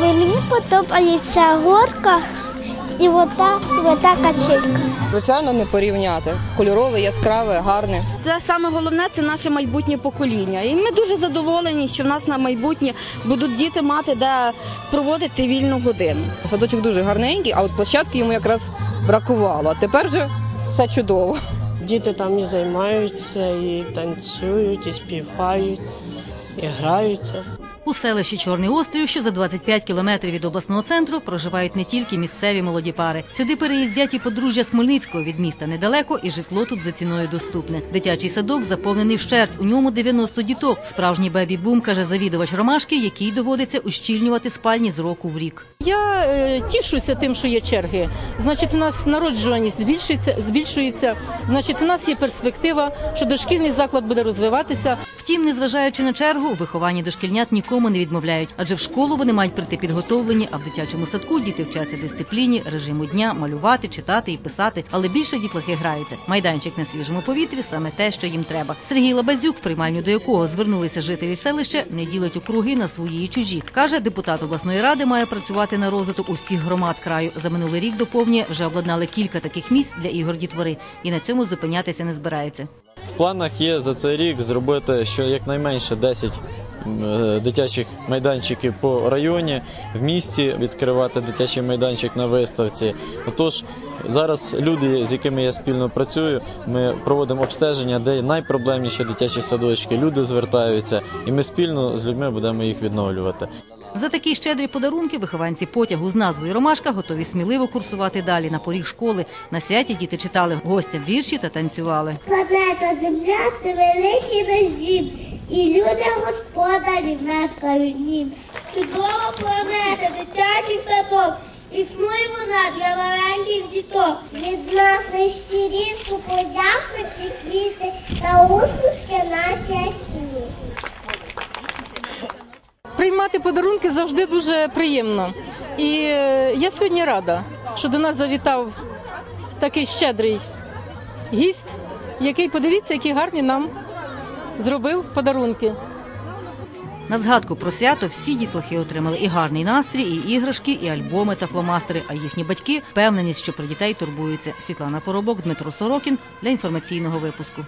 Мені подобається горка І вода, і вода качелька. Звичайно, не порівняти. Кольорове, яскраве, гарне. Це саме головне це наше майбутнє покоління. І ми дуже задоволені, що в нас на майбутнє будуть діти мати де проводити вільну годину. Садочок дуже гарненький, а от площадки йому якраз бракувало. Тепер вже все чудово. Діти там і займаються, і танцюють, і співають, і граються. У селищі Чорний острів, що за 25 кілометрів від обласного центру, проживають не тільки місцеві молоді пари. Сюди переїздять і подружжя Смольницького від міста недалеко, і житло тут за ціною доступне. Дитячий садок заповнений вщерть. У ньому 90 діток. Справжній бебі-бум, каже завідувач Ромашки, який доводиться ущільнювати спальні з року в рік. Я е, тішуся тим, що є черги. Значить, в нас народжуваність збільшується, збільшується. Значить, в нас є перспектива, що дошкільний заклад буде розвиватися. Втім, незважаючи на чергу, у вихованні дошкільнят нікому не відмовляють, адже в школу вони мають прийти підготовлені, а в дитячому садку діти вчаться дисципліні, режиму дня, малювати, читати і писати. Але більше дітлахи граються. Майданчик на свіжому повітрі саме те, що їм треба. Сергій Лабазюк, в приймальню до якого звернулися жителі селища, не ділить округи на свої і чужі. каже, депутат обласної ради має працювати на розвиток усіх громад краю. За минулий рік доповнює вже обладнали кілька таких місць для ігор дітвори, і на цьому зупинятися не збирається. В планах є за цей рік зробити що якнайменше 10 е, дитячих майданчиків по районі, в місті відкривати дитячий майданчик на виставці. Отож, зараз люди, з якими я спільно працюю, ми проводимо обстеження, де найпроблемніші дитячі садочки. Люди звертаються, і ми спільно з людьми будемо їх відновлювати. За такі щедрі подарунки вихованці потягу з назвою Ромашка готові сміливо курсувати далі на поріг школи. На святі діти читали гостям вірші та танцювали. Планета Земля це великий наш і люди господарі мешкають нім. Чудова планета, дитячий садок, існує вона для маленьких діток. Від нас найщирішу подяку ці квіти та усмішки наші осінні. Приймати подарунки завжди дуже приємно. І е, я сьогодні рада, що до нас завітав такий щедрий гість, який подивіться, які гарні нам зробив подарунки. На згадку про свято всі дітлахи отримали і гарний настрій, і іграшки, і альбоми та фломастери. А їхні батьки впевненість, що про дітей турбуються. Світлана Поробок, Дмитро Сорокін для інформаційного випуску.